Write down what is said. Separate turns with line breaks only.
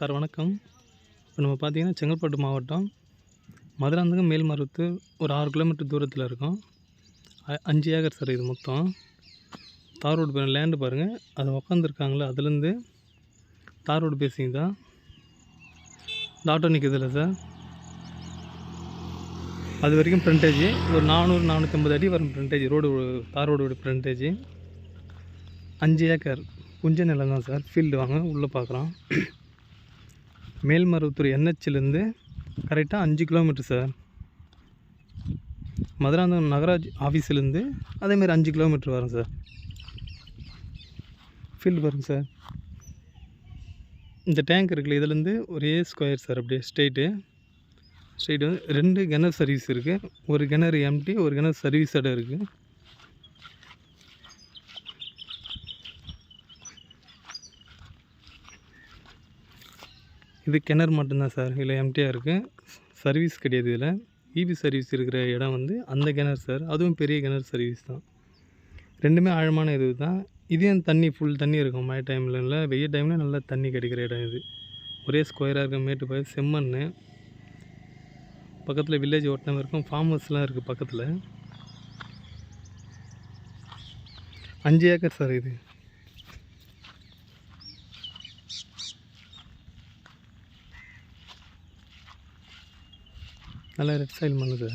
Sir வணக்கம். இப்போ நம்ம பார்த்தீங்கன்னா செங்கல்பட்டு மாவட்டம். மதுராந்தகம் மேல்மருவத்தூர் ஒரு ஆறு கிலோமீட்டர் தூரத்தில் இருக்கும். அஞ்சு ஏக்கர் சார் இது மொத்தம். தார் ரோடு லேண்டு பாருங்கள் அது உக்காந்துருக்காங்களே அதுலேருந்து தார் ரோடு பேசிங்க தான் இந்த ஆட்டோ நிற்கிறதுல சார். அது வரைக்கும் ஃப்ரண்டேஜ் ஒரு நானூறு நானூற்றம்பது அடி வரும் ஃப்ரண்டேஜ் ரோடு தார் ரோடு ஃப்ரண்டேஜ் அஞ்சு ஏக்கர். புஞ்ச நிலம் தான் சார். ஃபீல்டு வாங்க உள்ளே பார்க்குறோம் மேல்மருவத்தூர் என்ஹெச்லேருந்து கரெக்டாக அஞ்சு கிலோமீட்டர் சார். மதுராந்தகம் நகராஜ் ஆஃபீஸ்லேருந்து அதேமாதிரி அஞ்சு கிலோமீட்டர் வரும் சார். ஃபீல்டு பாருங்க சார். இந்த டேங்க் இருக்குல்ல இதுலேருந்து ஒரே ஸ்கொயர் சார் அப்படியே ஸ்ட்ரெயிட்டு ஸ்ட்ரெயிட் வந்து ரெண்டு கிணறு சர்வீஸ் இருக்குது ஒரு கிணறு எம்டி ஒரு கிணறு சர்வீஸ் இடம் இருக்குது இது கிணறு மட்டும்தான் சார். இதில் எம்டியாக இருக்குது சர்வீஸ் கிடையாது இதில். இபி சர்வீஸ் இருக்கிற இடம் வந்து அந்த கிணறு சார். அதுவும் பெரிய கிணறு சர்வீஸ் தான். ரெண்டுமே ஆழமான இது தான். இதே தண்ணி ஃபுல் தண்ணி இருக்கும்? மழை டைமில் இல்லை வெயில் டைமில் நல்லா தண்ணி கிடைக்கிற இடம் இது. ஒரே ஸ்கொயராக இருக்க மேட்டு போய் செம்மண் பக்கத்தில் வில்லேஜ் ஓட்டம் இருக்கும் ஃபார்மர்ஸ்லாம் இருக்குது பக்கத்தில். அஞ்சு ஏக்கர் சார் இது. நல்லா ரெட் சைல் பண்ணுது